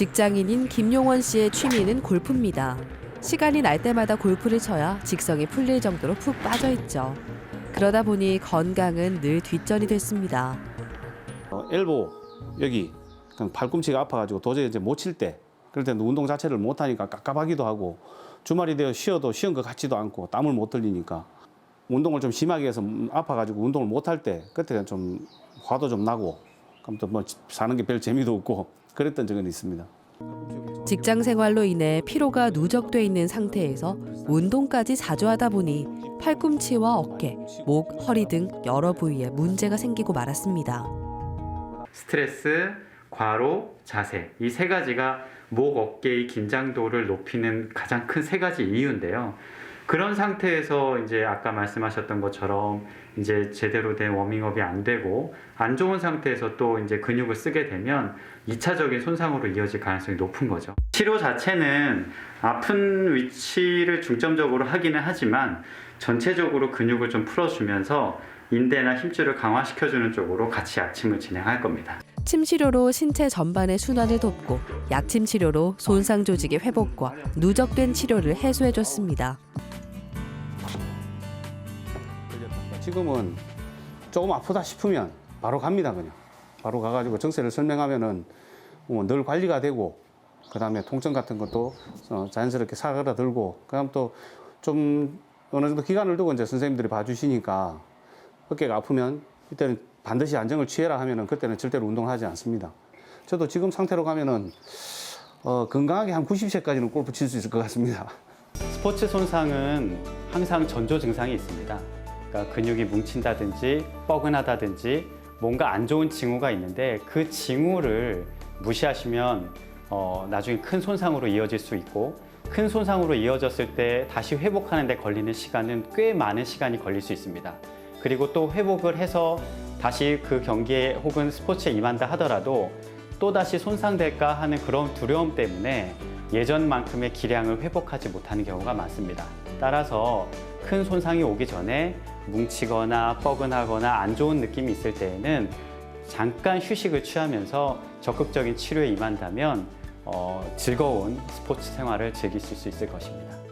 직장인인 김용원 씨의 취미는 골프입니다. 시간이 날 때마다 골프를 쳐야 직성이 풀릴 정도로 푹 빠져 있죠. 그러다 보니 건강은 늘 뒷전이 됐습니다. 어, 엘보 여기 그냥 팔꿈치가 아파가지고 도저히 이제 못 칠 때 그럴 때는 운동 자체를 못 하니까 깝깝하기도 하고 주말이 되어 쉬어도 쉬은 것 같지도 않고 땀을 못 흘리니까 운동을 좀 심하게 해서 아파가지고 운동을 못 할 때 그때는 좀 화도 좀 나고 그럼 또 뭐 사는 게 별 재미도 없고 그랬던 적은 있습니다. 직장 생활로 인해 피로가 누적돼 있는 상태에서 운동까지 자주 하다 보니 팔꿈치와 어깨, 목, 허리 등 여러 부위에 문제가 생기고 말았습니다. 스트레스, 과로, 자세 이 세 가지가 목 어깨의 긴장도를 높이는 가장 큰 세 가지 이유인데요. 그런 상태에서 이제 아까 말씀하셨던 것처럼 이제 제대로 된 워밍업이 안 되고 안 좋은 상태에서 또 이제 근육을 쓰게 되면 2차적인 손상으로 이어질 가능성이 높은 거죠. 치료 자체는 아픈 위치를 중점적으로 하기는 하지만 전체적으로 근육을 좀 풀어주면서 인대나 힘줄을 강화시켜주는 쪽으로 같이 약침을 진행할 겁니다. 침 치료로 신체 전반의 순환을 돕고 약침 치료로 손상 조직의 회복과 누적된 치료를 해소해 줬습니다. 지금은 조금 아프다 싶으면 바로 갑니다 그냥 바로 가가지고 정세를 설명하면은 뭐늘 관리가 되고 그 다음에 통증 같은 것도 어, 자연스럽게 사그라들고 그다음 또 좀 어느 정도 기간을 두고 이제 선생님들이 봐주시니까 어깨가 아프면 이때는 반드시 안정을 취해라 하면은 그때는 절대로 운동을 하지 않습니다. 저도 지금 상태로 가면은 어, 건강하게 한 90세까지는 골프 칠 수 있을 것 같습니다. 스포츠 손상은 항상 전조 증상이 있습니다. 그러니까 근육이 뭉친다든지 뻐근하다든지 뭔가 안 좋은 징후가 있는데 그 징후를 무시하시면 어, 나중에 큰 손상으로 이어질 수 있고 큰 손상으로 이어졌을 때 다시 회복하는 데 걸리는 시간은 꽤 많은 시간이 걸릴 수 있습니다. 그리고 또 회복을 해서 다시 그 경기에 혹은 스포츠에 임한다 하더라도 또다시 손상될까 하는 그런 두려움 때문에 예전만큼의 기량을 회복하지 못하는 경우가 많습니다. 따라서 큰 손상이 오기 전에 뭉치거나 뻐근하거나 안 좋은 느낌이 있을 때에는 잠깐 휴식을 취하면서 적극적인 치료에 임한다면 어, 즐거운 스포츠 생활을 즐기실 수 있을 것입니다.